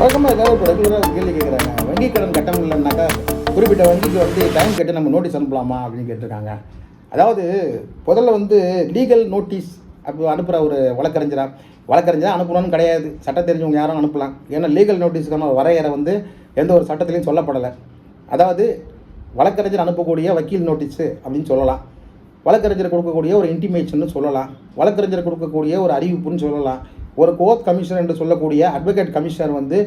வழக்கமாக ஏதாவது இப்போ ரெகுலராக கேள்வி கேட்குறாங்க வங்கி கடன் கட்ட முடியலன்னாக்கா குறிப்பிட்ட வங்கிக்கு வந்து டைம் கேட்டு நம்ம நோட்டீஸ் அனுப்பலாமா அப்படின்னு கேட்டிருக்காங்க. அதாவது முதல்ல வந்து லீகல் நோட்டீஸ் அப்படி அனுப்புகிற ஒரு வழக்கறிஞராக வழக்கறிஞராக அனுப்பணும்னு கிடையாது. சட்டம் தெரிஞ்சவங்க யாரும் அனுப்பலாம். ஏன்னா லீகல் நோட்டீஸுக்கான வரையறை வந்து எந்த ஒரு சட்டத்திலையும் சொல்லப்படலை. அதாவது வழக்கறிஞர் அனுப்பக்கூடிய வக்கீல் நோட்டீஸு அப்படின்னு சொல்லலாம். வழக்கறிஞர் கொடுக்கக்கூடிய ஒரு இன்டிமேஷன் சொல்லலாம். வழக்கறிஞர் கொடுக்கக்கூடிய ஒரு அறிவிப்புன்னு சொல்லலாம். ஒரு கோர்ட் கமிஷனர் என்று சொல்லக்கூடிய அட்வொகேட் கமிஷனர் வந்து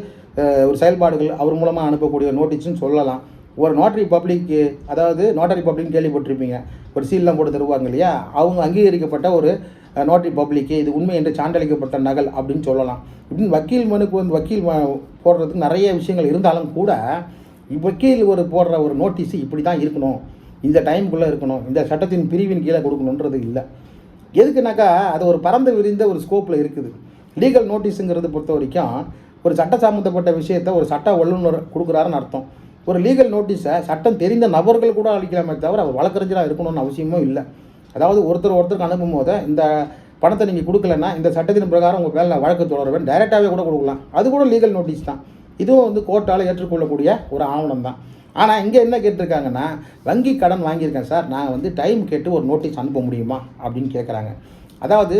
ஒரு செயல்பாடுகள் அவர் மூலமாக அனுப்பக்கூடிய நோட்டீஸ்னு சொல்லலாம். ஒரு நோட்டரி பப்ளிக்கு அதாவது நோட்டரி பப்ளிக்னு கேள்விப்பட்டிருப்பீங்க. ஒரு சீல்லாம் போட்டு தருவாங்க இல்லையா? அவங்க அங்கீகரிக்கப்பட்ட ஒரு நோட்டரி பப்ளிக்கு இது உண்மை என்று சான்றளிக்கப்பட்ட நகல் அப்படின்னு சொல்லலாம். இப்படின்னு வக்கீல் மனுக்கு வந்து வக்கீல் போடுறதுக்கு நிறைய விஷயங்கள் இருந்தாலும் கூட வக்கீல் ஒரு போடுற ஒரு நோட்டீஸு இப்படி தான் இருக்கணும். இந்த டைமுக்குள்ளே இருக்கணும். இந்த சட்டத்தின் பிரிவின் கீழே கொடுக்கணுன்றது இல்லை. எதுக்குனாக்கா அது ஒரு பறந்து விரிந்த ஒரு ஸ்கோப்பில் இருக்குது. லீகல் நோட்டீஸுங்கிறது பொறுத்த வரைக்கும் ஒரு சட்ட சம்மந்தப்பட்ட விஷயத்தை ஒரு சட்ட வல்லுநர் கொடுக்குறாருன்னு அர்த்தம். ஒரு லீகல் நோட்டீஸை சட்டம் தெரிந்த நபர்கள் கூட அளிக்கலாமே தவிர அவர் வழக்கறிஞராக இருக்கணும்னு அவசியமும் இல்லை. அதாவது ஒருத்தர் ஒருத்தருக்கு அனுப்பும் போது இந்த பணத்தை நீங்கள் கொடுக்கலன்னா இந்த சட்டத்தின் பிரகாரம் உங்கள் மேலே வழக்கு தொடர்வேன். டைரெக்டாகவே கூட கொடுக்கலாம். அது கூட லீகல் நோட்டீஸ் தான். இதுவும் வந்து கோர்ட்டால் ஏற்றுக்கொள்ளக்கூடிய ஒரு ஆவணம் தான். ஆனால் இங்கே என்ன கேட்டிருக்காங்கன்னா வங்கி கடன் வாங்கியிருக்கேன் சார். நான் வந்து டைம் கேட்டு ஒரு நோட்டீஸ் அனுப்ப முடியுமா அப்படின்னு கேட்குறாங்க அதாவது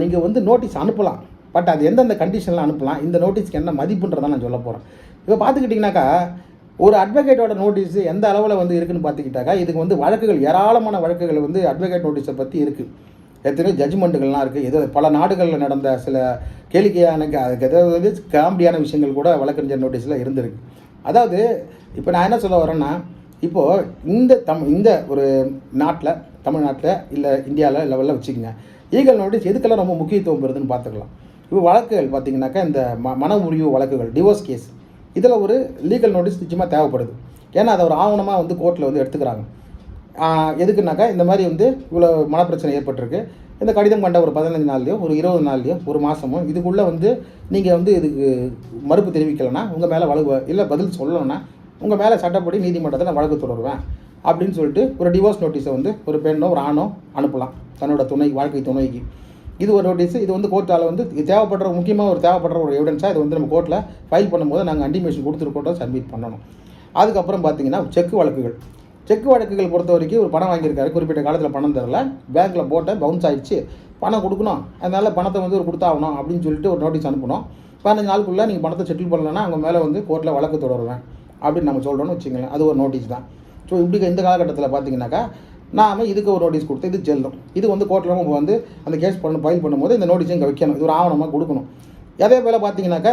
நீங்கள் வந்து நோட்டீஸ் அனுப்பலாம். பட் அது எந்தெந்த கண்டிஷனில் அனுப்பலாம் இந்த நோட்டீஸ்க்கு என்ன மதிப்புன்றதை நான் சொல்ல போகிறேன் இப்போ பார்த்துக்கிட்டிங்கனாக்கா ஒரு அட்வொகேட்டோட நோட்டீஸ் எந்த அளவில் வந்து இருக்குன்னு பார்த்துக்கிட்டாக்கா இதுக்கு வந்து வழக்குகள் ஏராளமான வழக்குகள் வந்து அட்வொகேட் நோட்டீஸை பற்றி இருக்குது எத்தனையோ ஜட்ஜ்மெண்ட்டுகள்லாம் இருக்குது ஏதோ பல நாடுகளில் நடந்த சில கேளிக்கையான அதுக்கு ஏதாவது காமெடியான விஷயங்கள் கூட வழக்கறிஞர் நோட்டீஸில் இருந்திருக்கு. அதாவது இப்போ நான் என்ன சொல்ல வரேன்னா இப்போது இந்த தம் இந்த ஒரு நாட்டில் தமிழ்நாட்டில் இல்லை இந்தியாவில் லெவலில் வச்சுக்கோங்க. ஈகல் நோட்டீஸ் எதுக்கெல்லாம் ரொம்ப முக்கியத்துவம் பெறுதுன்னு பார்த்துக்கலாம். இப்போ வழக்குகள் பார்த்தீங்கன்னாக்கா இந்த ம மன முறிவு வழக்குகள் டிவோர்ஸ் கேஸ் இதில் ஒரு லீகல் நோட்டீஸ் நிச்சயமாக தேவைப்படுது. ஏன்னா அதை ஒரு ஆவணமாக வந்து கோர்ட்டில் வந்து எடுத்துக்கிறாங்க. எதுக்குனாக்கா இந்த மாதிரி வந்து இவ்வளோ மனப்பிரச்சனை ஏற்பட்டிருக்கு. இந்த கடிதம் கண்ட ஒரு பதினஞ்சு நாள்லையோ ஒரு இருபது நாள்லையோ ஒரு மாதமோ இதுக்குள்ளே வந்து நீங்கள் வந்து இதுக்கு மறுப்பு தெரிவிக்கலைன்னா உங்கள் மேலே வழக்கு இல்லை பதில் சொல்லணும்னா உங்கள் மேலே சட்டப்படி நீதிமன்றத்தில் நான் வழக்கு தொடருவேன். அப்படின்னு சொல்லிட்டு ஒரு டிவோர்ஸ் நோட்டீஸை வந்து ஒரு பெண்ணோ ஒரு ஆணோ அனுப்பலாம். தன்னோட துணை வாழ்க்கை துணைக்கு. இது ஒரு நோட்டீஸ் இது வந்து கோர்ட்டால் வந்து தேவைப்படுற முக்கியமாக ஒரு தேவைப்படுற ஒரு எவிடன்ஸாக இது வந்து நம்ம கோர்ட்டில் ஃபைல் பண்ணும்போது நாங்கள் அண்டிமேஷன் கொடுத்துருக்கோம் சப்மிட் பண்ணணும். அதுக்கப்புறம் பார்த்தீங்கன்னா செக் வழக்குகள். செக் வழக்குகள் பொறுத்த வரைக்கும் ஒரு பணம் வாங்கியிருக்காரு. குறிப்பிட்ட காலத்தில் பணம் தரல. பேங்க்கில் போட்டேன் பவுன்ஸ் ஆகிடுச்சு பணம் கொடுக்கணும். அதனால் பணத்தை வந்து ஒரு கொடுத்தாகணும் அப்படின்னு சொல்லிட்டு ஒரு நோட்டீஸ் அனுப்பணும். பதினஞ்சு நாளுக்குள்ளே நீங்கள் பணத்தை செட்டில் பண்ணலன்னா அவங்க மேலே வந்து கோர்ட்டில் வழக்கு தொடருவேன் அப்படின்னு நம்ம சொல்கிறோன்னு வச்சுங்களேன் அது ஒரு நோட்டீஸ் தான். ஸோ இப்படி இந்த காலகட்டத்தில் பார்த்தீங்கன்னாக்கா நாம் இதுக்கு ஒரு நோட்டீஸ் கொடுத்து இது செல்லும் இது வந்து கோர்ட்டில் வந்து அந்த கேஸ் பண்ண ஃபைல் பண்ணும்போது இந்த நோட்டீஸும் இங்கே வைக்கணும். இது ஒரு ஆவணமாக கொடுக்கணும். அதே போல் பார்த்தீங்கன்னாக்கா